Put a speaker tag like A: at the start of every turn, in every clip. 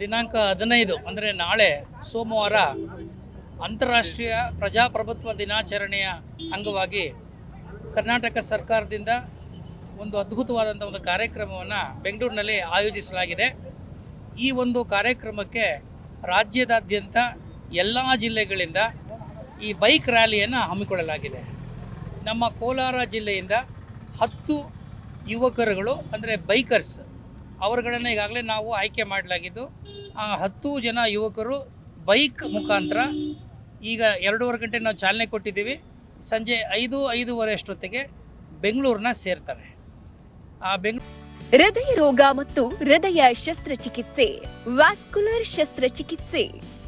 A: ದಿನಾಂಕ ಹದಿನೈದು, ಅಂದರೆ ನಾಳೆ ಸೋಮವಾರ ಅಂತಾರಾಷ್ಟ್ರೀಯ ಪ್ರಜಾಪ್ರಭುತ್ವ ದಿನಾಚರಣೆಯ ಅಂಗವಾಗಿ ಕರ್ನಾಟಕ ಸರ್ಕಾರದಿಂದ ಒಂದು ಅದ್ಭುತವಾದಂಥ ಒಂದು ಕಾರ್ಯಕ್ರಮವನ್ನು ಬೆಂಗಳೂರಿನಲ್ಲಿ ಆಯೋಜಿಸಲಾಗಿದೆ. ಈ ಒಂದು ಕಾರ್ಯಕ್ರಮಕ್ಕೆ ರಾಜ್ಯದಾದ್ಯಂತ ಎಲ್ಲ ಜಿಲ್ಲೆಗಳಿಂದ ಈ ಬೈಕ್ ರ್ಯಾಲಿಯನ್ನು ಹಮ್ಮಿಕೊಳ್ಳಲಾಗಿದೆ. ನಮ್ಮ ಕೋಲಾರ ಜಿಲ್ಲೆಯಿಂದ ಹತ್ತು ಯುವಕರುಗಳು, ಅಂದರೆ ಬೈಕರ್ಸ್ ಅವರುಗಳನ್ನು ಈಗಾಗಲೇ ನಾವು ಆಯ್ಕೆ ಮಾಡಲಾಗಿದ್ದು, ಆ ಹತ್ತು ಜನ ಯುವಕರು ಬೈಕ್ ಮುಖಾಂತರ ಈಗ ಎರಡೂವರೆ ಗಂಟೆ ನಾವು ಚಾಲನೆ ಕೊಟ್ಟಿದ್ದೀವಿ. ಸಂಜೆ ಐದು ಐದೂವರೆ ಅಷ್ಟೊತ್ತಿಗೆ ಬೆಂಗಳೂರನ್ನ ಸೇರ್ತಾರೆ. ಆ ಬೆಂಗಳೂರು
B: ಹೃದಯ ರೋಗ ಮತ್ತು ಹೃದಯ ಶಸ್ತ್ರಚಿಕಿತ್ಸೆ, ವ್ಯಾಸ್ಕುಲರ್ ಶಸ್ತ್ರಚಿಕಿತ್ಸೆ,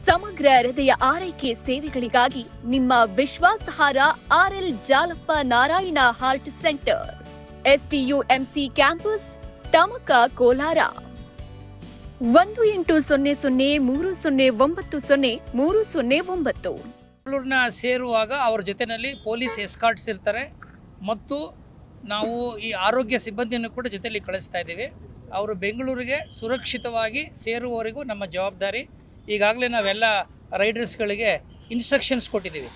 B: ಸಮಗ್ರ ಹೃದಯ ಆರೈಕೆ ಸೇವೆಗಳಿಗಾಗಿ ನಿಮ್ಮ ವಿಶ್ವಾಸಾರ್ಹ RL Jalappa Narayana heart centre STUMC campus Tamaka Kolar. ಒಂದು ಎಂಟು ಸೊನ್ನೆ ಸೊನ್ನೆ ಮೂರು ಸೊನ್ನೆ ಒಂಬತ್ತು ಸೊನ್ನೆ ಮೂರು ಸೊನ್ನೆ ಒಂಬತ್ತು.
A: ಬೆಂಗಳೂರಿನ ಸೇರುವಾಗ ಅವ್ರ ಜೊತೆಯಲ್ಲಿ ಪೊಲೀಸ್ ಎಸ್ಕಾರ್ಟ್ಸ್ ಇರ್ತಾರೆ. ಮತ್ತು ನಾವು ಈ ಆರೋಗ್ಯ ಸಿಬ್ಬಂದಿಯನ್ನು ಕೂಡ ಜೊತೆಯಲ್ಲಿ ಕಳಿಸ್ತಾ ಇದ್ದೀವಿ. ಅವರು ಬೆಂಗಳೂರಿಗೆ ಸುರಕ್ಷಿತವಾಗಿ ಸೇರುವವರೆಗೂ ನಮ್ಮ ಜವಾಬ್ದಾರಿ. ಈಗಾಗಲೇ ನಾವೆಲ್ಲ ರೈಡರ್ಸ್ಗಳಿಗೆ ಇನ್ಸ್ಟ್ರಕ್ಷನ್ಸ್ ಕೊಟ್ಟಿದ್ದೀವಿ.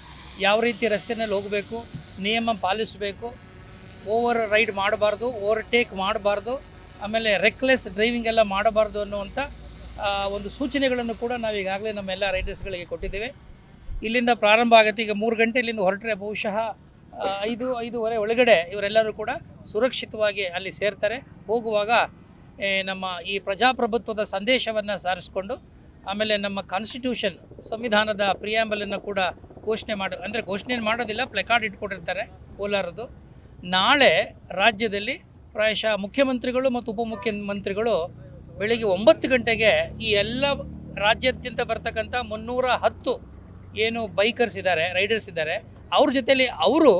A: ಯಾವ ರೀತಿ ರಸ್ತೆಯಲ್ಲಿ ಹೋಗಬೇಕು, ನಿಯಮ ಪಾಲಿಸಬೇಕು ಓವರ್ ರೈಡ್ ಮಾಡಬಾರ್ದು ಓವರ್ಟೇಕ್ ಮಾಡಬಾರ್ದು. ಆಮೇಲೆ ರೆಕ್ಲೆಸ್ ಡ್ರೈವಿಂಗ್ ಎಲ್ಲ ಮಾಡಬಾರ್ದು ಅನ್ನುವಂಥ ಒಂದು ಸೂಚನೆಗಳನ್ನು ಕೂಡ ನಾವು ಈಗಾಗಲೇ ನಮ್ಮೆಲ್ಲ ರೈಡರ್ಸ್ಗಳಿಗೆ ಕೊಟ್ಟಿದ್ದೇವೆ. ಇಲ್ಲಿಂದ ಪ್ರಾರಂಭ ಆಗುತ್ತೆ, ಈಗ ಮೂರು ಗಂಟೆ ಇಲ್ಲಿಂದ ಹೊರಟ್ರೆ ಬಹುಶಃ ಐದು, ಐದೂವರೆ ಒಳಗಡೆ ಇವರೆಲ್ಲರೂ ಕೂಡ ಸುರಕ್ಷಿತವಾಗಿ ಅಲ್ಲಿ ಸೇರ್ತಾರೆ. ಹೋಗುವಾಗ ನಮ್ಮ ಈ ಪ್ರಜಾಪ್ರಭುತ್ವದ ಸಂದೇಶವನ್ನು ಸಾರಿಸ್ಕೊಂಡು, ಆಮೇಲೆ ನಮ್ಮ ಕಾನ್ಸ್ಟಿಟ್ಯೂಷನ್ ಸಂವಿಧಾನದ ಪ್ರಿಯಾಂಬಲನ್ನು ಕೂಡ ಘೋಷಣೆ ಮಾಡಿ, ಅಂದರೆ ಘೋಷಣೆ ಮಾಡೋದಿಲ್ಲ ಪ್ಲೆಕಾರ್ಡ್ ಇಟ್ಕೊಂಡಿರ್ತಾರೆ ಕೋಲಾರದ್ದು ನಾಳೆ ರಾಜ್ಯದಲ್ಲಿ ಪ್ರಾಯಶಃ ಮುಖ್ಯಮಂತ್ರಿಗಳು ಮತ್ತು ಉಪಮುಖ್ಯಮಂತ್ರಿಗಳು ಬೆಳಿಗ್ಗೆ ಒಂಬತ್ತು ಗಂಟೆಗೆ ಈ ಎಲ್ಲ ರಾಜ್ಯಾದ್ಯಂತ ಬರ್ತಕ್ಕಂಥ ಮುನ್ನೂರ ಹತ್ತು ಏನು ಬೈಕರ್ಸ್ ಇದ್ದಾರೆ, ರೈಡರ್ಸ್ ಇದ್ದಾರೆ, ಅವ್ರ ಜೊತೆಯಲ್ಲಿ ಅವರು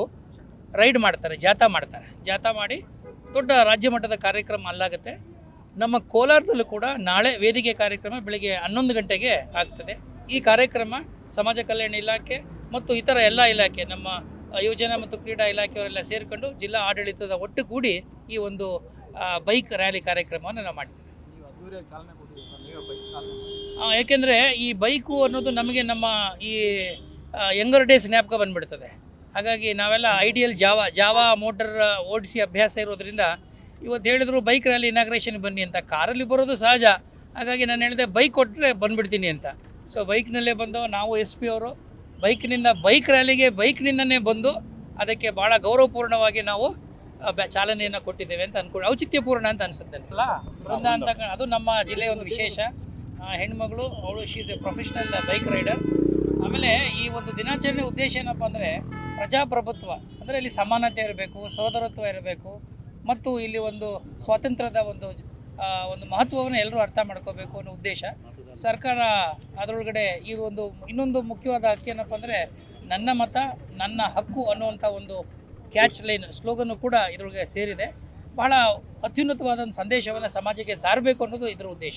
A: ರೈಡ್ ಮಾಡ್ತಾರೆ, ಜಾಥಾ ಮಾಡ್ತಾರೆ. ಜಾಥಾ ಮಾಡಿ ದೊಡ್ಡ ರಾಜ್ಯ ಮಟ್ಟದ ಕಾರ್ಯಕ್ರಮ ಅಲ್ಲಾಗುತ್ತೆ. ನಮ್ಮ ಕೋಲಾರದಲ್ಲೂ ಕೂಡ ನಾಳೆ ವೇದಿಕೆ ಕಾರ್ಯಕ್ರಮ ಬೆಳಿಗ್ಗೆ ಹನ್ನೊಂದು ಗಂಟೆಗೆ ಆಗ್ತದೆ. ಈ ಕಾರ್ಯಕ್ರಮ ಸಮಾಜ ಕಲ್ಯಾಣ ಇಲಾಖೆ ಮತ್ತು ಇತರ ಎಲ್ಲ ಇಲಾಖೆ, ನಮ್ಮ ಯೋಜನಾ ಮತ್ತು ಕ್ರೀಡಾ ಇಲಾಖೆಯವರೆಲ್ಲ ಸೇರಿಕೊಂಡು ಜಿಲ್ಲಾ ಆಡಳಿತದ ಒಟ್ಟುಗೂಡಿ ಈ ಒಂದು ಬೈಕ್ ರ್ಯಾಲಿ ಕಾರ್ಯಕ್ರಮವನ್ನು ನಾವು ಮಾಡ್ತೀವಿ. ಏಕೆಂದರೆ ಈ ಬೈಕು ಅನ್ನೋದು ನಮಗೆ ನಮ್ಮ ಈ ಯಂಗರ್ ಡೇಸ್ ಜ್ಞಾಪಕ ಬಂದ್ಬಿಡ್ತದೆ. ಹಾಗಾಗಿ ನಾವೆಲ್ಲ ಐಡಿಯಲ್ ಜಾವ, ಜಾವಾ ಮೋಟರ್ ಓಡಿಸಿ ಅಭ್ಯಾಸ ಇರೋದ್ರಿಂದ ಇವತ್ತು ಹೇಳಿದ್ರು ಬೈಕ್ ರ್ಯಾಲಿ ಇನಾಗ್ರೇಷನ್ ಬನ್ನಿ ಅಂತ. ಕಾರಲ್ಲಿ ಬರೋದು ಸಹಜ. ಹಾಗಾಗಿ ನಾನು ಹೇಳಿದೆ ಬೈಕ್ ಕೊಟ್ಟರೆ ಬಂದುಬಿಡ್ತೀನಿ ಅಂತ. ಸೊ ಬೈಕ್ನಲ್ಲೇ ಬಂದು ನಾವು ಎಸ್ ಪಿ ಅವರು. ಬೈಕ್ನಿಂದ ಬೈಕ್ ರ್ಯಾಲಿಗೆ ಬೈಕ್ನಿಂದನೇ ಬಂದು ಅದಕ್ಕೆ ಭಾಳ ಗೌರವಪೂರ್ಣವಾಗಿ ನಾವು ಚಾಲನೆಯನ್ನು ಕೊಟ್ಟಿದ್ದೇವೆ ಅಂತ ಅನ್ಕೊಂಡು ಔಚಿತ್ಯಪೂರ್ಣ ಅಂತ ಅನಿಸುತ್ತೆ ಅಲ್ಲ. ಬೃಂದ ಅಂತ ಅದು ನಮ್ಮ ಜಿಲ್ಲೆಯ ಒಂದು ವಿಶೇಷ. ಹೆಣ್ಮಗಳು ಅವಳು she's a professional bike rider ಆಮೇಲೆ ಈ ಒಂದು ದಿನಾಚರಣೆ ಉದ್ದೇಶ ಏನಪ್ಪ ಅಂದರೆ ಪ್ರಜಾಪ್ರಭುತ್ವ. ಅಂದರೆ ಇಲ್ಲಿ ಸಮಾನತೆ ಇರಬೇಕು ಸೋದರತ್ವ ಇರಬೇಕು ಮತ್ತು ಇಲ್ಲಿ ಒಂದು ಸ್ವಾತಂತ್ರ್ಯದ ಒಂದು ಒಂದು ಮಹತ್ವವನ್ನು ಎಲ್ಲರೂ ಅರ್ಥ ಮಾಡ್ಕೋಬೇಕು ಅನ್ನೋ ಉದ್ದೇಶ. ಸರ್ಕಾರ ಅದರೊಳಗಡೆ ಇದು ಒಂದು ಇನ್ನೊಂದು ಮುಖ್ಯವಾದ ಹಕ್ಕು ಏನಪ್ಪ ಅಂದರೆ ನನ್ನ ಮತ, ನನ್ನ ಹಕ್ಕು ಅನ್ನುವಂಥ ಒಂದು ಕ್ಯಾಚ್ ಲೈನ್ ಸ್ಲೋಗನ್ನು ಕೂಡ ಇದರೊಳಗೆ ಸೇರಿದೆ. ಬಹಳ ಅತ್ಯುನ್ನತವಾದ ಸಂದೇಶವನ್ನು ಸಮಾಜಕ್ಕೆ ಸಾರಬೇಕು ಅನ್ನೋದು ಇದರ ಉದ್ದೇಶ.